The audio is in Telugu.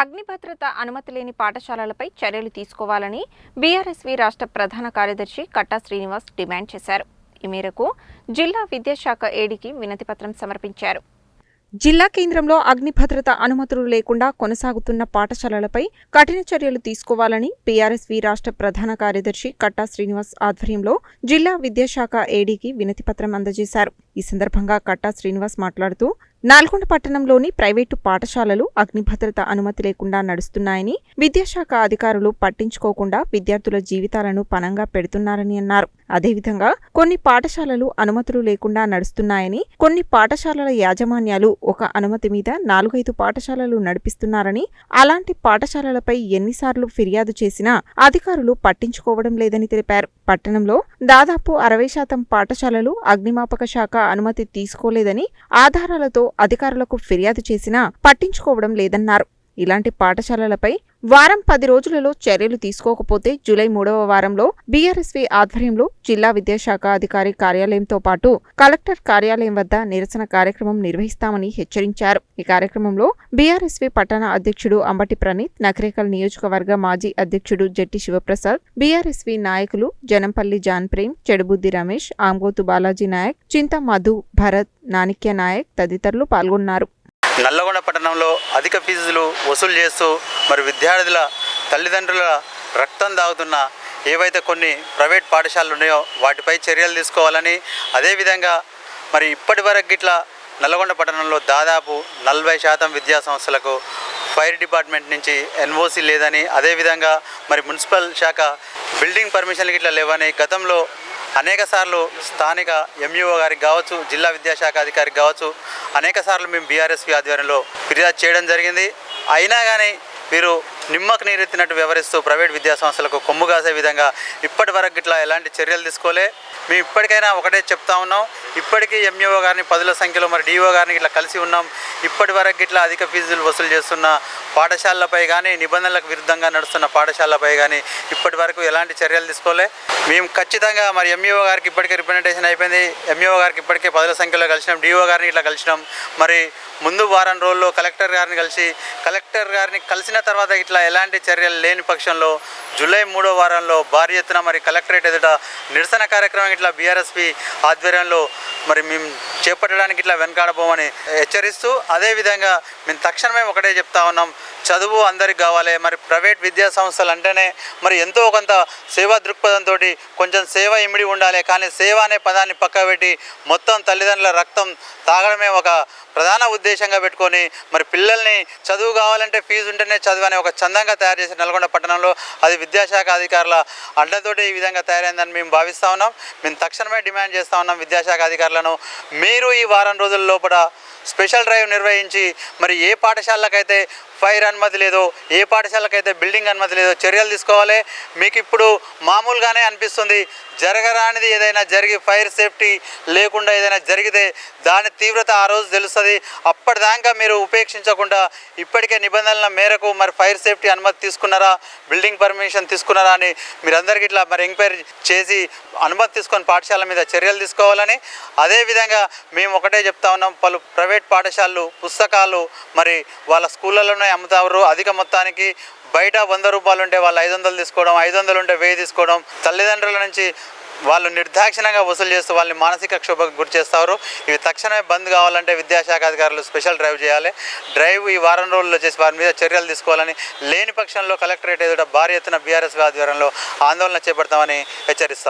అగ్నిభద్రత అనుమతి లేని పాఠశాలలపై చర్యలు తీసుకోవాలని బీఆర్ఎస్వి రాష్ట్ర ప్రధాన కార్యదర్శి కట్టా శ్రీనివాస్ డిమాండ్ చేశారు. ఈ మేరకు జిల్లా విద్యాశాఖ ఏడీకి వినతిపత్రం సమర్పించారు. జిల్లా కేంద్రంలో అగ్నిభద్రత అనుమతులు లేకుండా కొనసాగుతున్న పాఠశాలలపై కఠిన చర్యలు తీసుకోవాలని పీఆర్ఎస్వి రాష్ట్ర ప్రధాన కార్యదర్శి కట్టా శ్రీనివాస్ ఆధ్వర్యంలో జిల్లా విద్యాశాఖ ఏడీకి వినతిపత్రం అందజేశారు. ఈ సందర్భంగా కట్టా శ్రీనివాస్ మాట్లాడుతూ నల్గొండ పట్టణంలోని ప్రైవేటు పాఠశాలలు అగ్నిభద్రత అనుమతి లేకుండా నడుస్తున్నాయని విద్యాశాఖ అధికారులు పట్టించుకోకుండా విద్యార్థుల జీవితాలను పనంగా పెడుతున్నారని అన్నారు. అదేవిధంగా కొన్ని పాఠశాలలు అనుమతులు లేకుండా నడుస్తున్నాయని కొన్ని పాఠశాలల యాజమాన్యాలు ఒక అనుమతి మీద నాలుగైదు పాఠశాలలు నడిపిస్తున్నారని అలాంటి పాఠశాలలపై ఎన్నిసార్లు ఫిర్యాదు చేసినా అధికారులు పట్టించుకోవడం లేదని తెలిపారు. పట్టణంలో దాదాపు అరవై శాతం పాఠశాలలు అగ్నిమాపక శాఖ అనుమతి తీసుకోలేదని ఆధారాలతో అధికారులకు ఫిర్యాదు చేసినా పట్టించుకోవడం లేదన్నారు. ఇలాంటి పాఠశాలలపై వారం పది రోజులలో చర్యలు తీసుకోకపోతే జూలై మూడవ వారంలో బీఆర్ఎస్వి ఆధ్వర్యంలో జిల్లా విద్యాశాఖ అధికారి కార్యాలయంతో పాటు కలెక్టర్ కార్యాలయం వద్ద నిరసన కార్యక్రమం నిర్వహిస్తామని హెచ్చరించారు. ఈ కార్యక్రమంలో బీఆర్ఎస్వి పట్టణ అధ్యక్షుడు అంబటి ప్రణీత్ నకరేకల్ నియోజకవర్గ మాజీ అధ్యక్షుడు జట్టి శివప్రసాద్ బీఆర్ఎస్వి నాయకులు జనంపల్లి జాన్ ప్రేమ్ చెడుబుద్ది రమేష్ ఆంగోతు బాలాజీ నాయక్ చింత మధు భరత్ నానిక్య నాయక్ తదితరులు పాల్గొన్నారు. నల్లగొండ పట్టణంలో అధిక ఫీజులు వసూలు చేస్తూ మరి విద్యార్థుల తల్లిదండ్రుల రక్తం దాగుతున్న ఏవైతే కొన్ని ప్రైవేట్ పాఠశాలలు ఉన్నాయో వాటిపై చర్యలు తీసుకోవాలని అదేవిధంగా మరి ఇప్పటి వరకు నల్లగొండ పట్టణంలో దాదాపు నలభై శాతం విద్యా సంస్థలకు ఫైర్ డిపార్ట్మెంట్ నుంచి ఎన్ఓసి లేదని అదేవిధంగా మరి మున్సిపల్ శాఖ బిల్డింగ్ పర్మిషన్లు ఇట్లా లేవని గతంలో అనేక సార్లు స్థానిక ఎంఈఓ గారికి కావచ్చు జిల్లా విద్యాశాఖ అధికారికి కావచ్చు అనేక సార్లు మేము బీఆర్ఎస్పీ ఆధ్వర్యంలో ఫిర్యాదు చేయడం జరిగింది. అయినా కానీ వీరు నిమ్మకు నీరెత్తినట్టు వ్యవహరిస్తూ ప్రైవేట్ విద్యాసంస్థలకు కొమ్ము కాసే విధంగా ఇప్పటి వరకు ఇట్లా ఎలాంటి చర్యలు తీసుకోలే. మేము ఇప్పటికైనా ఒకటే చెప్తా ఉన్నాం. ఇప్పటికీ ఎంఈఓ గారిని పదుల సంఖ్యలో మరి డిఓ గారిని ఇట్లా కలిసి ఉన్నాం. ఇప్పటి వరకు ఇట్లా అధిక ఫీజులు వసూలు చేస్తున్న పాఠశాలలపై కానీ నిబంధనలకు విరుద్ధంగా నడుస్తున్న పాఠశాలలపై కానీ ఇప్పటి వరకు ఎలాంటి చర్యలు తీసుకోలే. మేము ఖచ్చితంగా మరి ఎంఈఓ గారికి ఇప్పటికే రిప్రజెంటేషన్ అయిపోయింది. ఎంఈఓ గారికి ఇప్పటికే పదుల సంఖ్యలో కలిసినాం. డిఓ గారిని ఇట్లా కలిసినాం. మరి ముందు వారం రోజుల్లో కలెక్టర్ గారిని కలిసి కలెక్టర్ గారిని కలిసిన తర్వాత ఇట్లా ఎలాంటి చర్యలు లేని పక్షంలో జూలై మూడో వారంలో భారీ ఎత్తున మరి కలెక్టరేట్ ఎదుట నిరసన కార్యక్రమం ఇట్లా బీఆర్ఎస్పి ఆధ్వర్యంలో మరి మేము చేపట్టడానికి ఇట్లా వెనకాడబోమని హెచ్చరిస్తూ అదేవిధంగా మేము తక్షణమే ఒకటే చెప్తా ఉన్నాం చదువు అందరికి కావాలి మరి ప్రైవేట్ విద్యా సంస్థలు అంటేనే మరి ఎంతో కొంత సేవా దృక్పథంతో కొంచెం సేవ ఇమిడి ఉండాలి కానీ సేవ అనే పదాన్ని పక్క పెట్టి మొత్తం తల్లిదండ్రుల రక్తం తాగడమే ఒక ప్రధాన ఉద్దేశంగా పెట్టుకొని మరి పిల్లల్ని చదువు కావాలంటే ఫీజు ఉంటేనే చదువు అనే ఒక చందంగా తయారు చేసిన నల్గొండ పట్టణంలో అది విద్యాశాఖ అధికారుల అండతోటి ఈ విధంగా తయారైందని మేము భావిస్తూ ఉన్నాం. మేము తక్షణమే డిమాండ్ చేస్తూ ఉన్నాం విద్యాశాఖ అధికారులను. మీరు ఈ వారం రోజుల లోపల స్పెషల్ డ్రైవ్ నిర్వహించి మరి ఏ పాఠశాలకైతే ఫైర్ అనుమతి లేదో ఏ పాఠశాలకైతే బిల్డింగ్ అనుమతి లేదో చర్యలు తీసుకోవాలి. మీకు ఇప్పుడు మామూలుగానే అనిపిస్తుంది జరగరానిది ఏదైనా జరిగి ఫైర్ సేఫ్టీ లేకుండా ఏదైనా జరిగితే దాని తీవ్రత ఆ రోజు తెలుస్తుంది. అప్పటిదాకా మీరు ఉపేక్షించకుండా ఇప్పటికే నిబంధనల మేరకు మరి ఫైర్ సేఫ్టీ అనుమతి తీసుకున్నారా బిల్డింగ్ పర్మిషన్ తీసుకున్నారా అని మీరందరికీ ఇట్లా మరి ఎంక్వైరీ చేసి అనుమతి తీసుకొని పాఠశాల మీద చర్యలు తీసుకోవాలని అదేవిధంగా మేము ఒకటే చెప్తా ఉన్నాం పలు ప్రైవేట్ ప్రైవేట్ పాఠశాలలు పుస్తకాలు మరి వాళ్ళ స్కూళ్ళలోనే అమ్ముతారు. అధిక మొత్తానికి బయట వంద రూపాయలు ఉంటే వాళ్ళు ఐదు వందలు తీసుకోవడం ఐదు వందలు ఉంటే వెయ్యి తీసుకోవడం తల్లిదండ్రుల నుంచి వాళ్ళు నిర్దాక్షిణంగా వసూలు చేస్తూ వాళ్ళని మానసిక క్షోభకు గురి చేస్తారు. ఇవి తక్షణమే బంద్ కావాలంటే విద్యాశాఖ అధికారులు స్పెషల్ డ్రైవ్ చేయాలి. డ్రైవ్ ఈ వారం రోజుల్లో చేసి వారి మీద చర్యలు తీసుకోవాలని లేని పక్షంలో కలెక్టరేట్ ఎదుట భారీ ఎత్తున బీఆర్ఎస్ ఆధ్వర్యంలో ఆందోళన చేపడతామని హెచ్చరిస్తాం.